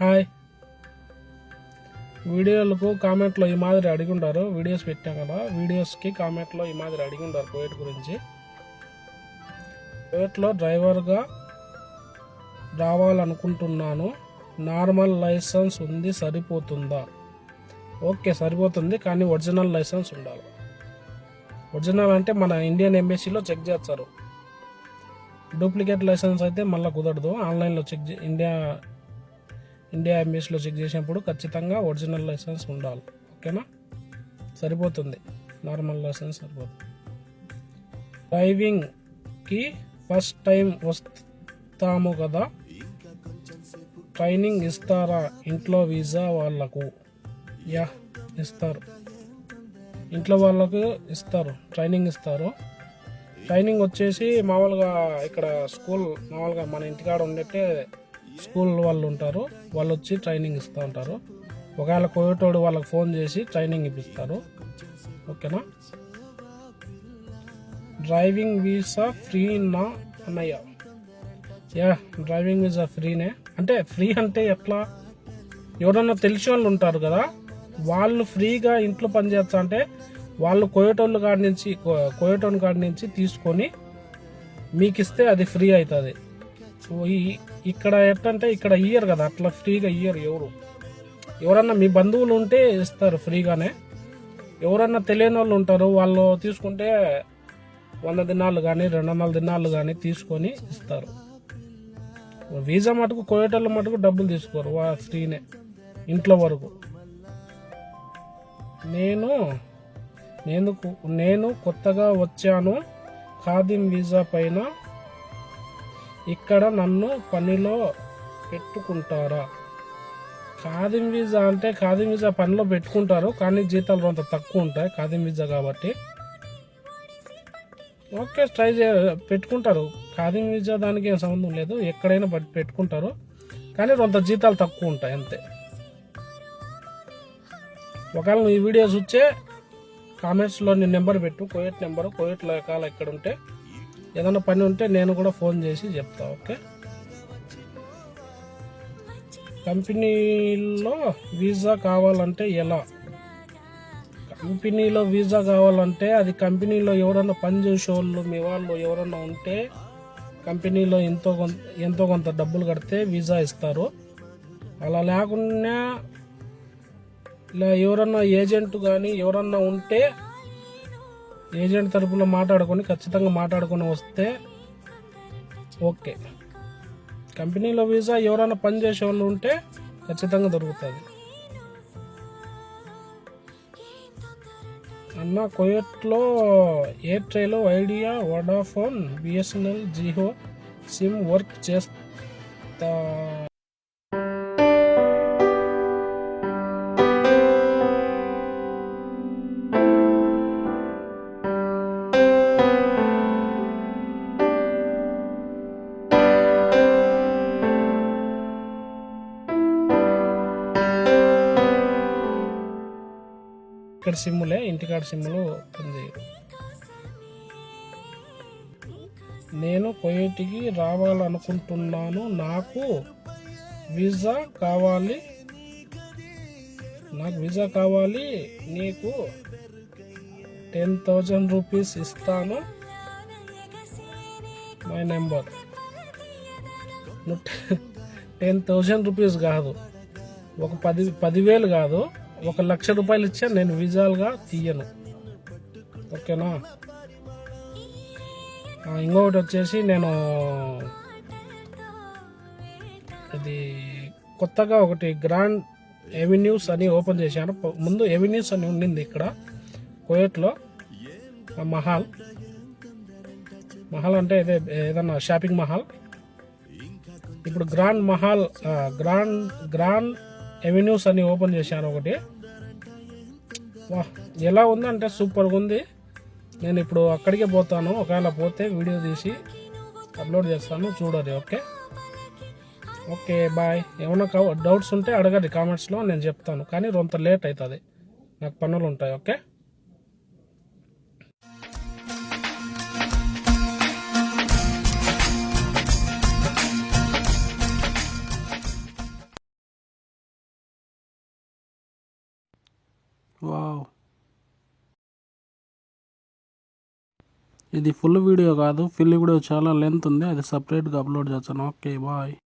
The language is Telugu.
హాయ్. వీడియోలకు కామెంట్లో ఈ మాదిరి అడిగి ఉంటారు వీడియోస్ పెట్టాం కదా వీడియోస్కి కామెంట్లో ఈ మాదిరి అడిగి ఉంటారు కోవిడ్ గురించి. కోవిడ్లో డ్రైవర్గా రావాలనుకుంటున్నాను. నార్మల్ లైసెన్స్ ఉంది సరిపోతుందా? ఓకే సరిపోతుంది కానీ ఒరిజినల్ లైసెన్స్ ఉండాలి. ఒరిజినల్ అంటే మన ఇండియన్ ఎంబసీలో చెక్ చేస్తారు. డూప్లికేట్ లైసెన్స్ అయితే మళ్ళీ కుదరదు. ఆన్లైన్లో చెక్ చే- ఇండియా ఇండియా ఎంబీఎస్లో చెక్ చేసినప్పుడు ఖచ్చితంగా ఒరిజినల్ లైసెన్స్ ఉండాలి. ఓకేనా? సరిపోతుంది. నార్మల్ లైసెన్స్ సరిపోతుంది. డ్రైవింగ్కి ఫస్ట్ టైం వస్తాము కదా? ట్రైనింగ్ ఇస్తారా ఇంట్లో వీసా వాళ్ళకు? యా ఇస్తారు. ఇంట్లో వాళ్ళకు ఇస్తారు. ట్రైనింగ్ ఇస్తారు. ట్రైనింగ్ వచ్చేసి మామూలుగా ఇక్కడ స్కూల్ మామూలుగా మన ఇంటికాడ ఉండేట్టే స్కూల్ వాళ్ళు ఉంటారు వాళ్ళు వచ్చి ట్రైనింగ్ ఇస్తూ ఉంటారు. ఒకవేళ కోయటోడు వాళ్ళకి ఫోన్ చేసి ట్రైనింగ్ ఇప్పిస్తారు. ఓకేనా? డ్రైవింగ్ వీసా ఫ్రీ నా అన్నయ్య. యా డ్రైవింగ్ వీసా ఫ్రీనే అంటే ఫ్రీ అంటే ఎట్లా? ఎవరన్నా తెలిసిన వాళ్ళు ఉంటారు కదా వాళ్ళు ఫ్రీగా ఇంట్లో పనిచేస్తా అంటే వాళ్ళు కోయటోళ్ళు కాడి నుంచి కో- కాడి నుంచి తీసుకొని మీకు ఇస్తే అది ఫ్రీ అవుతుంది సో ఈ- ఇక్కడ ఎట్టంటే ఇక్కడ ఇయ్యరు కదా అట్లా ఫ్రీగా ఇయ్యరు ఎవరు. ఎవరన్నా మీ బంధువులు ఉంటే ఇస్తారు ఫ్రీగానే. ఎవరన్నా తెలియని వాళ్ళు ఉంటారు వాళ్ళు తీసుకుంటే వంద దినాలు కానీ రెండు వందల దినాలు కానీ తీసుకొని ఇస్తారు. వీసా మటుకు కోయేటోళ్ళ మటుకు డబ్బులు తీసుకోరు వా ఫ్రీనే ఇంట్లో వరకు. నేను నేను నేను కొత్తగా వచ్చాను ఖాదిం వీసా పైన ఇక్కడ నన్ను పనిలో పెట్టుకుంటారా? ఖాదిం వీజా అంటే ఖాదిం వీజా పనిలో పెట్టుకుంటారు కానీ జీతాలు కొంత తక్కువ ఉంటాయి ఖాదిం వీజా కాబట్టి. ఓకే ట్రై చే పెట్టుకుంటారు. ఖాదిం వీజా దానికి ఏం సంబంధం లేదు ఎక్కడైనా పట్- పెట్టుకుంటారు కానీ కొంత జీతాలు తక్కువ ఉంటాయి అంతే. ఒకవేళ నువ్వు ఈ వీడియోస్ వచ్చే కామెంట్స్లో నీ నెంబర్ పెట్టు కోయట్ నెంబర్ కోయట్ రకాలు ఎక్కడ ఉంటే ఏదైనా పని ఉంటే నేను కూడా ఫోన్ చేసి చెప్తా ఓకే? కంపెనీలో వీసా కావాలంటే ఎలా? కంపెనీలో వీసా కావాలంటే అది కంపెనీలో ఎవరైనా పని చేసే వాళ్ళు మీ వాళ్ళు ఎవరైనా ఉంటే కంపెనీలో ఎంతో కొంత ఎంతో కొంత డబ్బులు కడితే వీసా ఇస్తారు. అలా లేకుండా ఇలా ఎవరన్నా ఏజెంట్ కానీ ఎవరన్నా ఉంటే ఏజెంట్ తరపున మాట్లాడుకొని ఖచ్చితంగా మాట్లాడుకొని వస్తే ఓకే. కంపెనీలో వీసా ఎవరైనా పనిచేసే వాళ్ళు ఉంటే ఖచ్చితంగా దొరుకుతుంది. అన్న కొయట్లో Airtel Idea Vodafone BSNL Jio SIM work చేస్తా ఇక్కడ సిమ్ములే ఇంటికాడ సిమ్ములు ఉంది నేను కోయటికి రావాలనుకుంటున్నాను. నాకు వీసా కావాలి. నాకు వీసా కావాలి. నీకు టెన్ థౌజండ్ రూపీస్ ఇస్తాను. My number ten thousand rupees కాదు. ఒక పది పదివేలు కాదు. ఒక లక్ష రూపాయలు ఇచ్చా నేను విజువల్గా తీయను. ఓకేనా? ఇంకొకటి వచ్చేసి నేను ఇది కొత్తగా ఒకటి గ్రాండ్ ఎవెన్యూస్ అని ఓపెన్ చేశాను. ముందు ఎవెన్యూస్ అని ఉండింది ఇక్కడ కోయట్లో మహల్. మహల్ అంటే ఇదే ఏదన్నా షాపింగ్ మహల్. ఇప్పుడు grand Mahal grand grand avenues అని ఓపెన్ చేశాను ఒకటి. వా ఎలా ఉందంటే సూపర్గా ఉంది. నేను ఇప్పుడు అక్కడికే పోతాను. ఒకవేళ పోతే వీడియో తీసి అప్లోడ్ చేస్తాను. చూడండి ఓకే? ఓకే బాయ్ ఏమైనా డౌట్స్ ఉంటే అడగండి కామెంట్స్లో నేను చెప్తాను. కానీ రొంత లేట్ అవుతుంది. నాకు పనులు ఉంటాయి ఓకే? వావ్. ఇది ఫుల్ వీడియో కాదు ఫుల్ వీడియో చాలా లెంత్ ఉంది అది సపరేట్గా అప్లోడ్ చేస్తాను. Okay bye.